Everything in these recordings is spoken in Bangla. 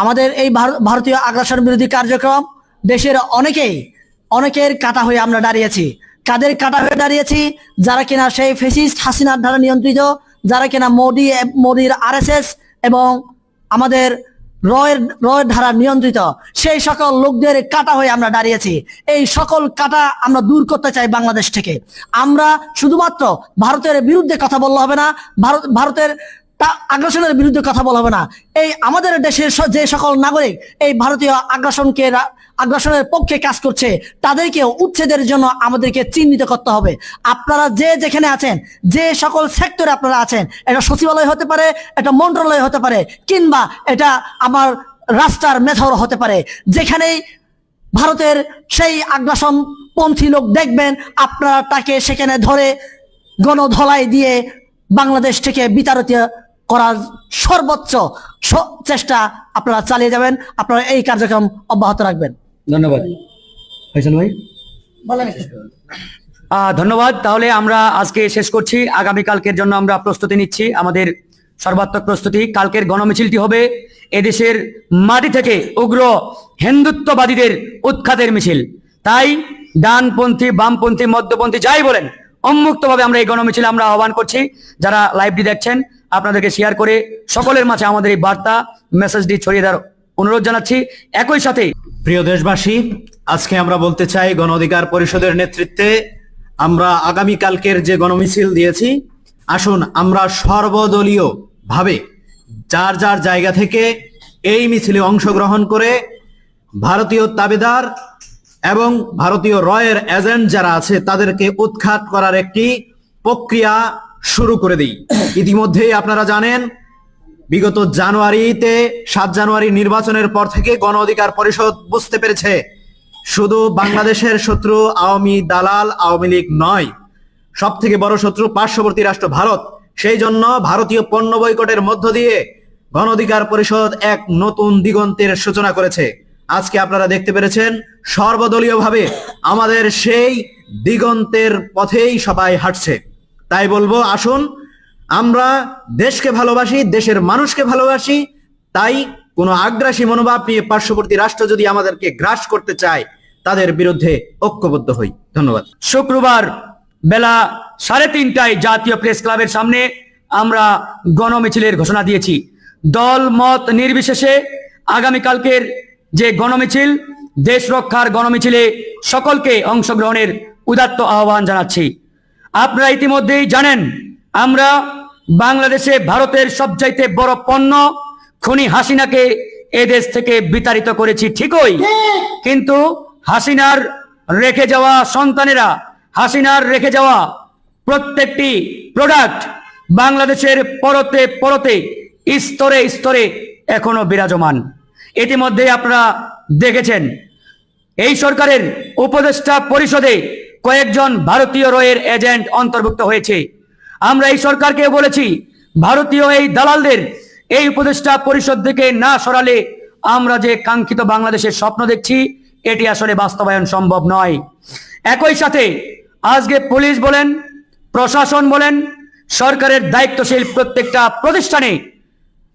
আমাদের এই ভারতীয় আগ্রাসন বিরোধী কার্যক্রম দেশের অনেকেই, অনেকের কাটা হয়ে আমরা দাঁড়িয়েছি। কাদের কাটা হয়ে দাঁড়িয়েছি? যারা কিনা সেই ফেসিস্ট হাসিনার দ্বারা নিয়ন্ত্রিত, যারা কিনা মোদি মোদির আরএসএস এবং আমাদের রয়ের রয়ের ধারা নিয়ন্ত্রিত। সেই সকল লোকদের কাটা হয়ে আমরা দাঁড়িয়েছি। এই সকল কাটা আমরা দূর করতে চাই বাংলাদেশ থেকে। আমরা শুধুমাত্র ভারতের বিরুদ্ধে কথা বললে হবে না, ভারত, ভারতের তা আগ্রাসনের বিরুদ্ধে কথা বলা হবে না। এই আমাদের দেশের যে সকল নাগরিক, এই ভারতীয় আগ্রাসনকে আগ্রাসনের পক্ষে কাজ করছে তাদেরকে উচ্ছেদের জন্য আমাদেরকে চিহ্নিত করতে হবে। আপনারা যে যেখানে আছেন, যে সকল সেক্টরে আপনারা আছেন এটা সচিবালয় হতে পারে এটা মন্ত্রণালয় হতে পারে, কিংবা এটা আমার রাস্তার মেথর হতে পারে। যেখানেই ভারতের সেই আগ্রাসন পন্থী লোক দেখবেন, আপনারা তাকে সেখানে ধরে গণধলাই দিয়ে বাংলাদেশ থেকে বিতাড়িত করার সর্বোচ্চ চেষ্টা আপনারা চালিয়ে যাবেন। আপনারা এই কার্যক্রম অব্যাহত রাখবেন। ধন্যবাদ। ফয়সাল ভাই? ধন্যবাদ। তাহলে আমরা আজকে শেষ করছি। আগামীকালকের জন্য আমরা প্রস্তুতি নিচ্ছি। আমাদের সর্বাত্মক প্রস্তুতি। কালকের গণমিছিলটি হবে এদেশের মাটি থেকে উগ্র হিন্দুত্ববাদীদের উৎখাতের মিছিল। তাই ডানপন্থী বামপন্থী মধ্যপন্থী যাই বলেন উন্মুক্তভাবে আমরা এই গণমিছিল আমরা আহ্বান করছি। যারা লাইভটি দেখছেন আপনাদেরকে শেয়ার করে সকলের মাঝে আমাদের এই বার্তা মেসেজটি ছড়িয়ে দেওয়ার অনুরোধ জানাচ্ছি, একই সাথে প্রিয় দেশবাসী, আজকে আমরা বলতে চাই গণ অধিকার পরিষদের নেতৃত্বে আমরা আগামী কালকের যে গণমিছিল দিয়েছি, আসুন আমরা সর্বদলীয় ভাবে যার যার জায়গা থেকে এই মিছিলে অংশগ্রহণ করে ভারতীয় তাবেদার এবং ভারতীয় রয়ের এজেন্ট যারা আছে, তাদেরকে উৎখাত করার একটি প্রক্রিয়া শুরু করে দিই। ইতিমধ্যেই আপনারা জানেন বিগত জানুয়ারিতে সাত জানুয়ারি নির্বাচনের পর থেকে গণ অধিকার পরিষদ বুঝতে পেরেছে, শুধু বাংলাদেশের শত্রু আওয়ামী দালাল, আওয়ামী লীগ নয় সব থেকে বড় শত্রু পার্শ্ববর্তী রাষ্ট্র ভারত। সেই জন্য ভারতীয় পণ্য বয়কটের মধ্য দিয়ে গণ অধিকার পরিষদ এক নতুন দিগন্তের সূচনা করেছে। আজকে আপনারা দেখতে পেরেছেন, সর্বদলীয়ভাবে আমাদের সেই দিগন্তের পথেই সবাই হাঁটছে। তাই বলব, আসুন আমরা দেশকে ভালোবাসি, দেশের মানুষকে ভালোবাসি, তাই কোনো আগ্রাসী মনোভাব নিয়ে পার্শ্ববর্তী রাষ্ট্র যদি আমাদেরকে গ্রাস করতে চায়, তাদের বিরুদ্ধে ঐক্যবদ্ধ হই। ধন্যবাদ। শুক্রবার বেলা সাড়ে তিনটায় জাতীয় প্রেস ক্লাবের সামনে আমরা গণমিছিলের ঘোষণা দিয়েছি। দল, মত নির্বিশেষে আগামীকালকের যে গণমিছিল, দেশ রক্ষার গণমিছিলে সকলকে অংশগ্রহণের উদাত্ত আহ্বান জানাচ্ছি। আপনারা ইতিমধ্যেই জানেন, আমরা বাংলাদেশে ভারতের সবচাইতে বড় পণ্য খুনি হাসিনাকে এদেশ থেকে বিতাড়িত করেছি, ঠিকই। কিন্তু হাসিনার রেখে যাওয়া সন্তানেরা, হাসিনার রেখে যাওয়া প্রত্যেকটি প্রোডাক্ট বাংলাদেশের পরতে পরতে, স্তরে স্তরে এখনও বিরাজমান। ইতিমধ্যে আপনারা দেখেছেন, এই সরকারের উপদেষ্টা পরিষদে কয়েকজন ভারতীয় রয়ের এজেন্ট অন্তর্ভুক্ত হয়েছে। আমরা এই সরকারকে বলেছি, ভারতীয় এই দালালদের এই উপদেষ্টা পরিষদ থেকে না সরালে আমরা যে কাঙ্ক্ষিত বাংলাদেশের স্বপ্ন দেখছি, এটি আসলে বাস্তবায়ন সম্ভব নয়। একই সাথে আজকে পুলিশ বলেন, প্রশাসন বলেন, সরকারের দায়িত্বশীল প্রত্যেকটা প্রতিষ্ঠানে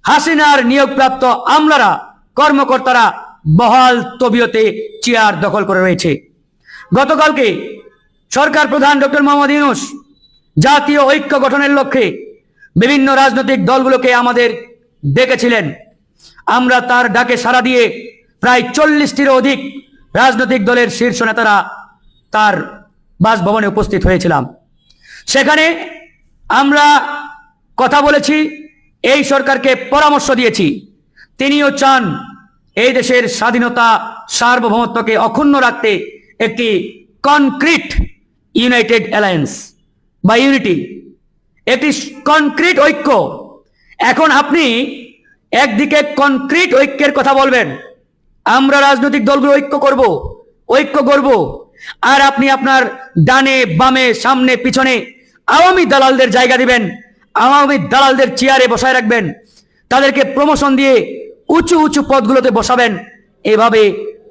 হাসিনার নিয়োগপ্রাপ্ত আমলারা, কর্মকর্তারা বহাল তবিয়তে চেয়ার দখল করে রয়েছে। গতকালকে সরকার প্রধান ডক্টর মোহাম্মদ ইউনুস জাতীয় ঐক্য গঠনের লক্ষ্যে বিভিন্ন রাজনৈতিক দলগুলোকে আমাদের ডেকেছিলেন। আমরা তার ডাকে সাড়া দিয়ে প্রায় চল্লিশটির অধিক রাজনৈতিক দলের শীর্ষ নেতারা তার বাসভবনে উপস্থিত হয়েছিলাম। সেখানে আমরা কথা বলেছি, এই সরকারকে পরামর্শ দিয়েছি। তিনিও চান এই দেশের স্বাধীনতা সার্বভৌমত্বকে অক্ষুণ্ণ রাখতে একটি কনক্রিট ইউনাইটেড অ্যালায়েন্স। বা ইউনিটি একটি কনক্রিট ঐক্য. এখন আপনি একদিকে কনক্রিট ঐক্যের কথা বলবেন। আমরা রাজনৈতিক দলগুলো ঐক্য করব ঐক্য করব আর আপনি আপনার ডানে, বামে, সামনে, পিছনে আওয়ামী দালালদের জায়গা দিবেন, আওয়ামী দালালদের চেয়ারে বসায় রাখবেন। তাদেরকে প্রমোশন দিয়ে উঁচু উঁচু পদগুলোতে বসাবেন। এভাবে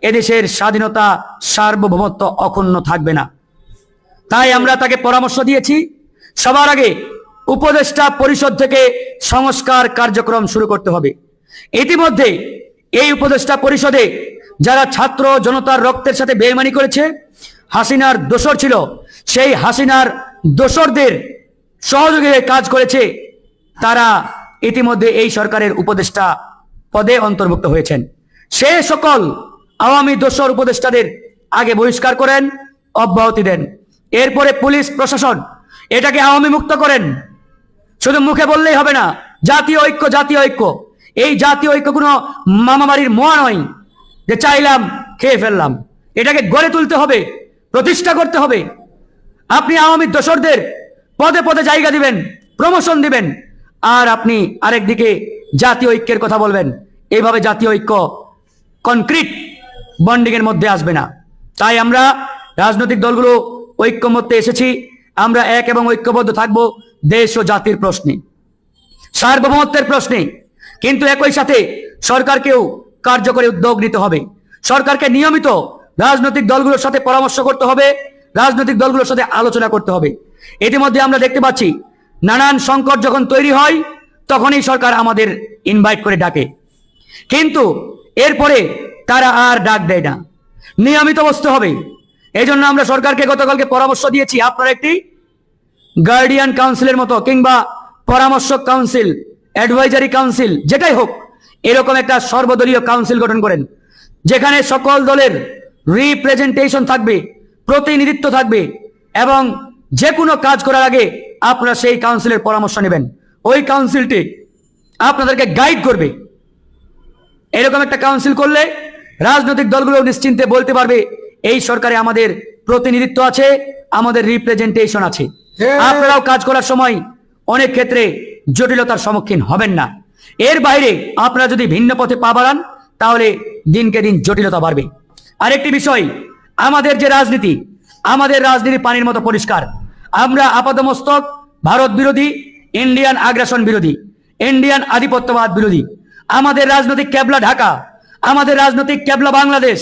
এদেশের স্বাধীনতা সার্বভৌমত্ব অক্ষুণ্ণ থাকবে না। তাই আমরা তাকে পরামর্শ দিয়েছি। সবার আগে উপদেষ্টা পরিষদ থেকে সংস্কার কার্যক্রম শুরু করতে হবে। ইতিমধ্যে এই উপদেষ্টা পরিষদে যারা ছাত্র জনতার রক্তের সাথে বেইমানি করেছে, হাসিনার দোসর ছিল, সেই হাসিনার দোসরদের সহযোগিতায় কাজ করেছে, তারা ইতিমধ্যে এই সরকারের উপদেষ্টা পদে অন্তর্ভুক্ত হয়েছেন। সে সকল আওয়ামী দোসর উপদেষ্টাদের আগে বহিষ্কার করেন, অব্যাহতি দেন। এরপরে পুলিশ, প্রশাসন, এটাকে আওয়ামী মুক্ত করেন। শুধু মুখে বললেই হবে না, জাতীয় ঐক্য জাতীয় ঐক্য। এই জাতীয় ঐক্য কোনো মামাবাড়ির মোয়া নয় যে চাইলাম, খেয়ে ফেললাম। এটাকে গড়ে তুলতে হবে, প্রতিষ্ঠা করতে হবে। আপনি আওয়ামী দোসরদের পদে পদে জায়গা দিবেন, প্রমোশন দিবেন, আর আপনি আরেকদিকে জাতীয় ঐক্যের কথা বলবেন। এইভাবে জাতীয় ঐক্য কনক্রিট বন্ডিং এর মধ্যে আসবে না। তাই আমরা রাজনৈতিক দলগুলো ঐক্যমত্যে এসেছি। আমরা এক এবং ঐক্যবদ্ধ থাকব দেশ ও জাতির প্রশ্নে। সার্বভৌমত্বের প্রশ্নে। কিন্তু একই সাথে সরকারকেও কার্যকরী উদ্যোগ নিতে হবে। সরকারকে নিয়মিত রাজনৈতিক দলগুলোর সাথে পরামর্শ করতে হবে, রাজনৈতিক দলগুলোর সাথে আলোচনা করতে হবে। ইতিমধ্যে আমরা দেখতে পাচ্ছি, নানান সংকট যখন তৈরি হয়, তখনই সরকার আমাদের ইনভাইট করে ডাকে। কিন্তু এরপরে তারা আর ডাক দেয় না। নিয়মিত বসতে হবে। এই জন্য আমরা সরকারকে গতকালকে পরামর্শ দিয়েছি, আপনারা একটি গার্ডিয়ান কাউন্সিলের মতো কিংবা পরামর্শক কাউন্সিল অ্যাডভাইজারি কাউন্সিল যেটাই হোক, এরকম একটা সর্বদলীয় কাউন্সিল গঠন করেন, যেখানে সকল দলের রিপ্রেজেন্টেশন থাকবে, প্রতিনিধিত্ব থাকবে, এবং যে কোনো কাজ করার আগে আপনারা সেই কাউন্সিলের পরামর্শ নেবেন। ওই কাউন্সিলটি আপনাদেরকে গাইড করবে। এরকম একটা কাউন্সিল করলে রাজনৈতিক দলগুলো নিশ্চিন্তে বলতে পারবে এই সরকারে আমাদের প্রতিনিধিত্ব আছে আমাদের রিপ্রেজেন্টেশন আছে। আপনারাও কাজ করার সময় অনেক ক্ষেত্রে জটিলতার সম্মুখীন হবেন না। এর বাইরে আপনারা যদি ভিন্ন পথে পা বাড়ান তাহলে দিনকে দিন জটিলতা বাড়বে। আরেকটি বিষয় আমাদের যে রাজনীতি আমাদের রাজনীতি পানির মতো পরিষ্কার। আমরা আপাদমস্তক ভারত বিরোধী ইন্ডিয়ান আগ্রাসন বিরোধী ইন্ডিয়ান আধিপত্যবাদ বিরোধী। আমাদের রাজনৈতিক ক্যাবলা ঢাকা আমাদের রাজনৈতিক ক্যাবলা বাংলাদেশ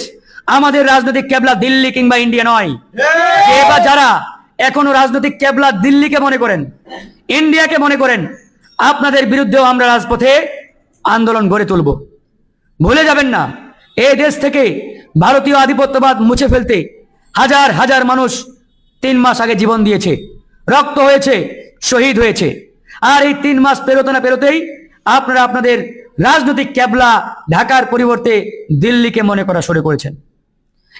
আমাদের রাজনৈতিক ক্যাবলা দিল্লি কিংবা ইন্ডিয়া নয়। যে বা যারা এখনও রাজনৈতিক ক্যাবলা দিল্লিকে মনে করেন ইন্ডিয়াকে মনে করেন আপনাদের বিরুদ্ধেও আমরা রাজপথে আন্দোলন গড়ে তুলব। ভুলে যাবেন না এই দেশ থেকে ভারতীয় আধিপত্যবাদ মুছে ফেলতে হাজার হাজার মানুষ তিন মাস আগে জীবন দিয়েছে। রক্ত হয়েছে শহীদ হয়েছে। আর এই তিন মাস পেরোতে না পেরোতেই আপনারা আপনাদের রাজনৈতিক ক্যাবলা ঢাকার পরিবর্তে দিল্লিকে মনে করা শুরু করেছেন।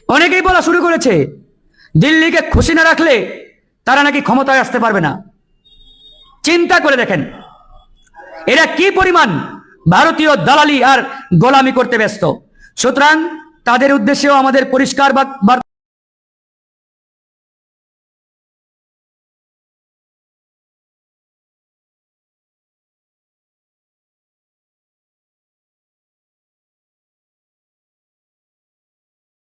অনেকেই বলা শুরু করেছে, দিল্লিকে খুশি না রাখলে তারা নাকি ক্ষমতায় আসতে পারবে না। চিন্তা করে দেখেন, এরা কি পরিমাণ ভারতীয় দালালি আর গোলামি করতে ব্যস্ত। সুতরাং তাদের উদ্দেশ্যেও আমাদের পরিষ্কার বার্তা